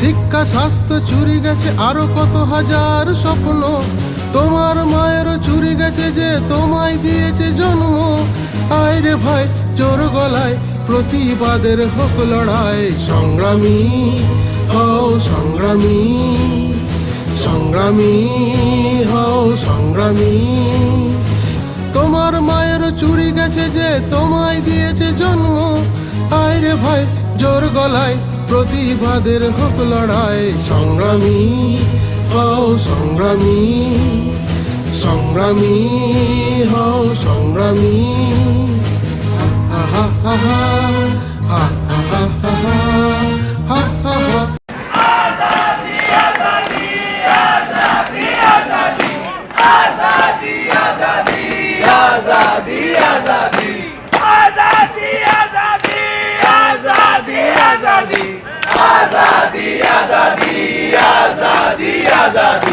শিক্ষা স্বাস্থ্য চুরি গেছে আরও কত হাজার স্বপ্ন। তোমার মায়েরও চুরি গেছে যে তোমায় দিয়েছে জন্ম। আয় রে ভাই, চোর গলায় প্রতিবাদের হোক লড়াই। সংগ্রামী, হও সংগ্রামী। সংগ্রামী হও সংগ্রামী। তোমার মায়ের চুরি গেছে যে তোমায় দিয়েছে জন্ম। আয় ভাই, জোর গলায় প্রতিবাদের হোক লড়াই। সংগ্রামী হও সংগ্রামী। সংগ্রামী হও সংগ্রামী। आजादी आजादी आजादी आजादी. आजादी आजादी आजादी आजादी. आजादी आजादी आजादी आजादी.